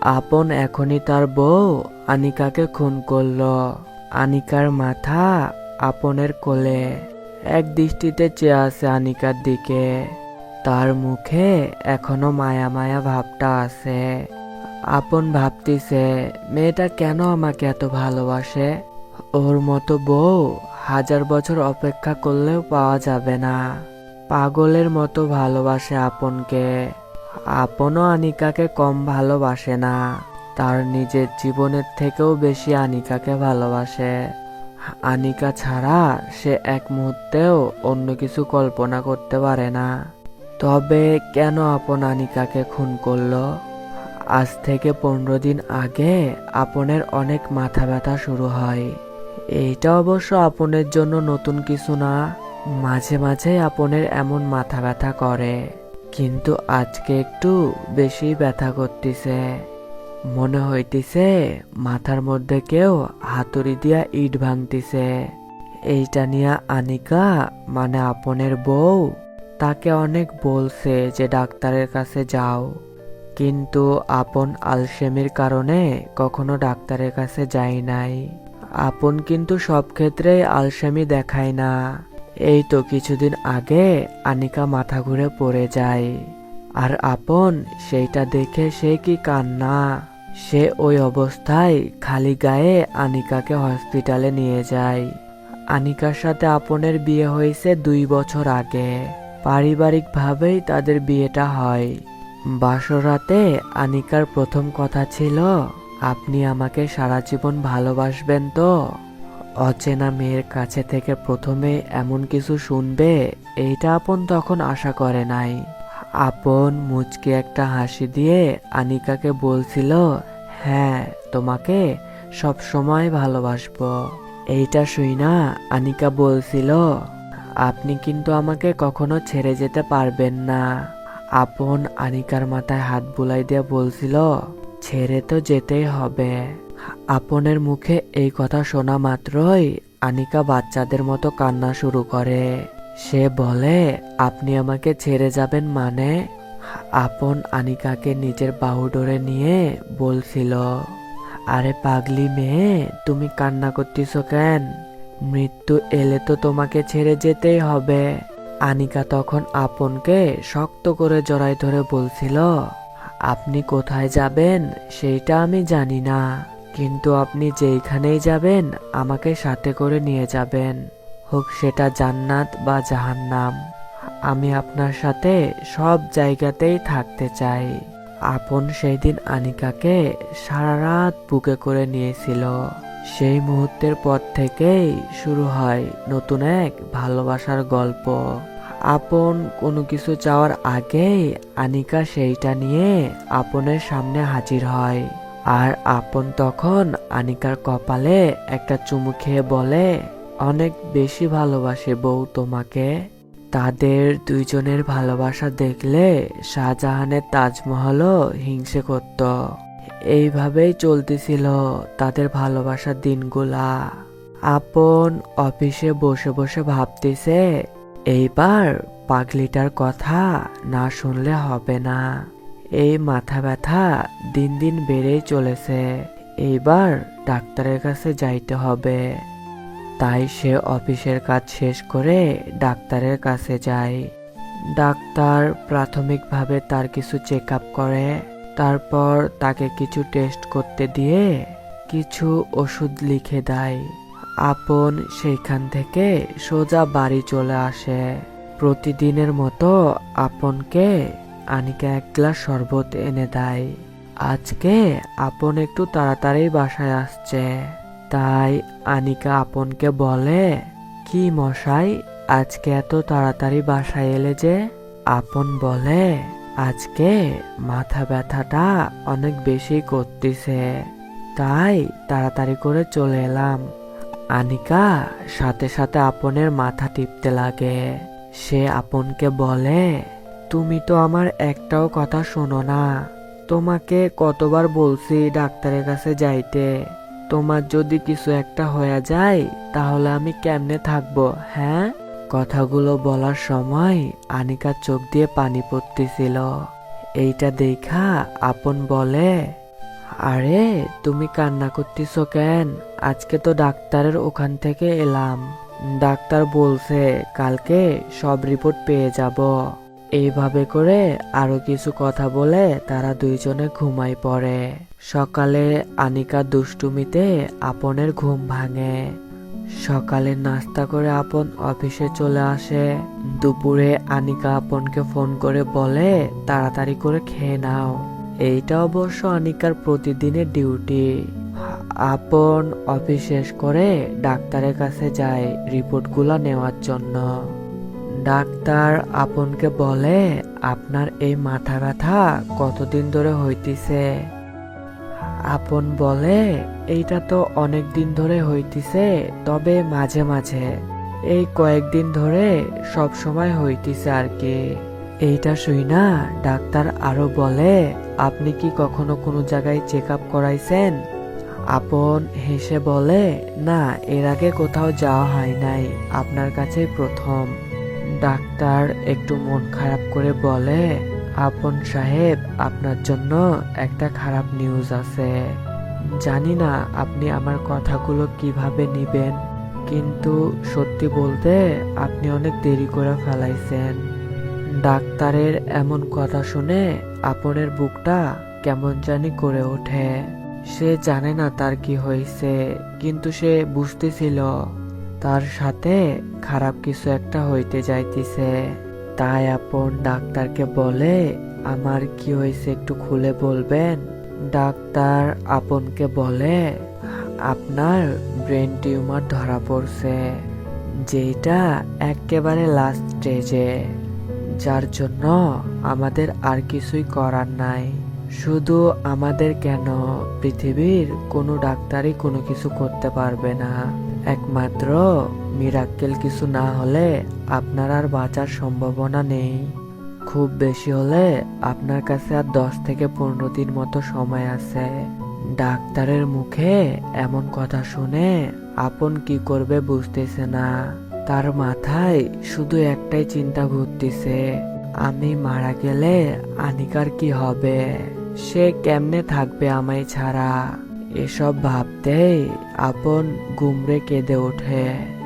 আপন এখনই তার বউ আনিকাকে খুন করল। আনিকার মাথা আপনের কোলে। এক দৃষ্টিতে চেয়ে আছে আনিকার দিকে। তার মুখে এখনও মায়া মায়া ভাবটা আছে। আপন ভাবতিছে, মেয়েটা কেন আমাকে এত ভালোবাসে? ওর মতো বউ হাজার বছর অপেক্ষা করলেও পাওয়া যাবে না। পাগলের মতো ভালোবাসে আপনকে। আপনও আনিকাকে কম ভালোবাসে না। তার নিজের জীবনের থেকেও বেশি আনিকাকে ভালোবাসে। আনিকা ছাড়া সে এক মুহূর্তেও অন্য কিছু কল্পনা করতে পারে না। তবে কেন আপন আনিকাকে খুন করল? আজ থেকে পনেরো দিন আগে আপনের অনেক মাথা ব্যথা শুরু হয়। এইটা অবশ্য আপনের জন্য নতুন কিছু না। মাঝে মাঝে আপনের এমন মাথা ব্যথা করে। কিন্তু আজকে একটু বেশি ব্যথা করতেছে। মনে হইতেছে মাথার মধ্যে কেউ হাতুড়ি দিয়া ইট ভাঙতিছে। এইটা নিয়ে আনিকা মানে আপনের বউ, তাকে অনেক বলছে যে ডাক্তারের কাছে যাও। কিন্তু আপন আলসেমির কারণে কখনো ডাক্তারের কাছে যাই নাই। আপন কিন্তু সব ক্ষেত্রে আলসেমি দেখায় না। এই তো কিছুদিন আগে আনিকা মাথা ঘুরে পড়ে যায়। আর আপন সেইটা দেখে সে কি কান্না? সে ওই অবস্থায় খালি গায়ে আনিকাকে হসপিটালে নিয়ে যায়। আনিকার সাথে আপনের বিয়ে হয়েছে দুই বছর আগে। পারিবারিকভাবেই তাদের বিয়েটা হয়। বাসরাতে আনিকার প্রথম কথা ছিল, আপনি আমাকে সারা জীবন ভালোবাসবেন তো? অচেনা মেয়ের কাছে থেকে প্রথমে এমন কিছু শুনবে, এইটা আপন তখন আশা করে নাই। আপন মুচকে একটা হাসি দিয়ে আনিকাকে বলছিল হ্যাঁ তোমাকে সব সময় ভালোবাসবো। এইটা শুই না, আনিকা বলছিল, আপনি কিন্তু আমাকে কখনো ছেড়ে যেতে পারবেন না। আপন আনিকার মাথায় হাত বুলাই দিয়ে বলছিল, ছেড়ে তো যেতেই হবে। আপনের মুখে এই কথা শোনা মাত্রই আনিকা বাচ্চাদের মতো কান্না শুরু করে। সে বলে, আপনি আমাকে ছেড়ে যাবেন মানে? আপন আনিকাকে নিজের বাহু ডোরে নিয়ে বলছিল, আরে পাগলি মেয়ে, তুমি কান্না করতেছ কেন? মৃত্যু এলে তো তোমাকে ছেড়ে যেতেই হবে। আনিকা তখন আপনকে শক্ত করে জড়াই ধরে বলছিল, আপনি কোথায় যাবেন, সেইটা আমি জানি না। কিন্তু আপনি যেইখানেই যাবেন, আমাকে সাথে করে নিয়ে যাবেন। হোক সেটা জান্নাত বা জাহান্নাম। আমি আপনার সাথে সব জায়গাতেই থাকতে চাই। আপন সেই দিন আনিকাকে সারা রাত বুকে করে নিয়েছিল। সেই মুহূর্তের পর থেকেই শুরু হয় নতুন এক ভালোবাসার গল্প। আপন কোনো কিছু চাওয়ার আগেই আনিকা সেইটা নিয়ে আপনের সামনে হাজির হয়। আর আপন তখন আনিকার কপালে একটা চুমু খেয়ে বলে, অনেক বেশি ভালোবাসে বউ তোমাকে। তাদের দুইজনের ভালোবাসা দেখলে শাহজাহানের তাজমহলও হিংসে করত। এইভাবেই চলতেছিল তাদের ভালোবাসার দিনগুলা। আপন অফিসে বসে বসে ভাবতেছে, এইবার পাগলিটার কথা না শুনলে হবে না। এই মাথা ব্যথা দিন দিন বেড়েই চলেছে। এইবার ডাক্তারের কাছে যাইতে হবে। তাই সে অফিসের কাজ শেষ করে ডাক্তারের কাছে যায়। ডাক্তার প্রাথমিকভাবে তার কিছু চেক আপ করে। তারপর তাকে কিছু টেস্ট করতে দিয়ে কিছু ওষুধ লিখে দেয়। আপন সেইখান থেকে সোজা বাড়ি চলে আসে। প্রতিদিনের মতো আপনকে আনিকা এক গ্লাস শরবত এনে দেয়। আজকে আপন একটু তাড়াতাড়ি বাসায় আসছে। তাই আনিকা আপনকে বলে, কি মশাই, আজকে এত তাড়াতাড়ি বাসায় এলে যে? আপন বলে, আজকে মাথা ব্যথাটা অনেক বেশি করতেছে। তাই তাড়াতাড়ি করে চলে এলাম। আনিকা সাথে সাথে আপনের মাথা টিপতে লাগে। সে আপনকে বলে তুমি তো আমার একটাও কথা শোনো না। তোমাকে কতবার বলছি ডাক্তারের কাছে যাইতে। তোমার যদি কিছু একটা হয়ে যায়, তাহলে আমি কেমনে থাকব হ্যাঁ? কথাগুলো বলার সময় আনিকার চোখ দিয়ে পানি পড়তেছিল। এইটা দেখা আপন বলে, আরে, তুমি কান্না করতেছ কেন? আজকে তো ডাক্তারের ওখান থেকে এলাম। ডাক্তার বলছে, কালকে সব রিপোর্ট পেয়ে যাব। এইভাবে করে আরও কিছু কথা বলে তারা দুইজনে ঘুমাই পড়ে। সকালে আনিকা দুষ্টুমিতে আপনের ঘুম ভাঙে। সকালে নাস্তা করে আপন অফিসে চলে আসে। দুপুরে আনিকা আপনকে ফোন করে বলে, তাড়াতাড়ি করে খেয়ে নাও। এইটা অবশ্য আনিকার প্রতিদিনের ডিউটি। আপন অফিস শেষ করে ডাক্তারের কাছে যায় রিপোর্টগুলো নেওয়ার জন্য। ডাক্তার আপনকে বলে, আপনার এই মাথা ব্যথা কতদিন ধরে হইতিছে? আপন বলে, এইটা তো অনেক দিন ধরে হইতিছে, তবে মাঝে মাঝে, এই কয়েকদিন ধরে সব সময় হইতিছে আর কি। এইটা শুই না, ডাক্তার আরও বলে, আপনি কি কখনো কোনো জায়গায় চেক আপ করাইছেন? আপন হেসে বলে, না, এর আগে কোথাও যাওয়া হয় নাই, আপনার কাছেই প্রথম। ডাক্তার একটু মন খারাপ করে বলে, আপন সাহেব, আপনার জন্য একটা খারাপ নিউজ আছে। জানি না আপনি আমার কথাগুলো কীভাবে নিবেন, কিন্তু সত্যি বলতে আপনি অনেক দেরি করে ফেলাইছেন। ডাক্তারের এমন কথা শুনে আপনের বুকটা কেমন জানি করে ওঠে। সে জানে না তার কি হয়েছে, কিন্তু সে বুঝতেছিল। তার সাথে খারাপ কিছু একটা হইতে যাইতেছে। তাই আপন ডাক্তারকে বলে, আমার কি হয়েছে একটু খুলে বলবেন? ডাক্তার আপনকে বলে, আপনার ব্রেন টিউমার ধরা পড়ছে যেটা একেবারে লাস্ট স্টেজে যার জন্য আমাদের আর কিছুই করার নাই। শুধু আমাদের কেন পৃথিবীর কোনো ডাক্তারই কোনো কিছু করতে পারবে না। একমাত্র মিরাক্কেল কিছু না হলে আপনার আর বাঁচার সম্ভাবনা নেই। খুব বেশি হলে আপনার কাছে আর দশ থেকে পনেরো দিন মতো সময় আছে। ডাক্তারের মুখে এমন কথা শুনে আপন কি করবে বুঝতেছে না। তার মাথায় শুধু একটাই চিন্তা ঘুরতেছে, আমি মারা গেলে আনিকার কি হবে? সে কেমনে থাকবে আমায় ছাড়া? এসব ভাবতেই আপন গুমরে কেঁদে ওঠে।